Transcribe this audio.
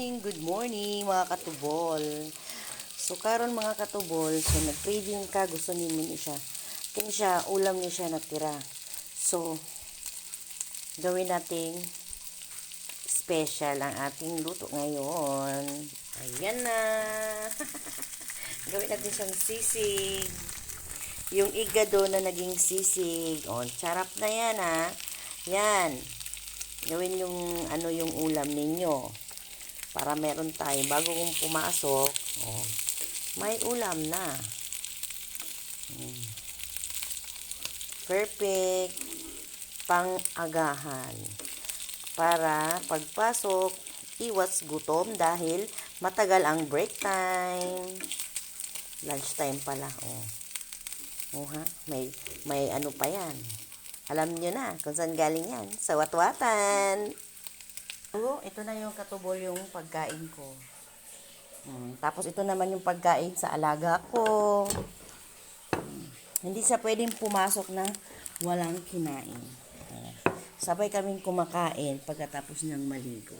morning, good morning mga katubol. So karon mga katubol, so nag-craving ka, gusto ni mo ni siya. Kaya siya, ulam niya siya natira. So, gawin nating special ang ating luto ngayon. Ayan na. gawin natin siyang sisig. Yung igado na naging sisig. O, charap na yan ha. Yan. Gawin yung ano yung ulam ninyo. Para meron tayo. Bago kong pumasok, oh, may ulam na. Hmm. Perfect pang-agahan. Para pagpasok, iwas gutom dahil matagal ang break time. Lunch time pala. Oh. Oh, ha? May, may ano pa yan. Alam nyo na kung saan galing yan. Sa watwatan. Oo, ito na yung katubol yung pagkain ko. Hmm, tapos ito naman yung pagkain sa alaga ko. Hmm, hindi siya pwedeng pumasok na walang kinain. Hmm, Sabay kaming kumakain pagkatapos ng maligo.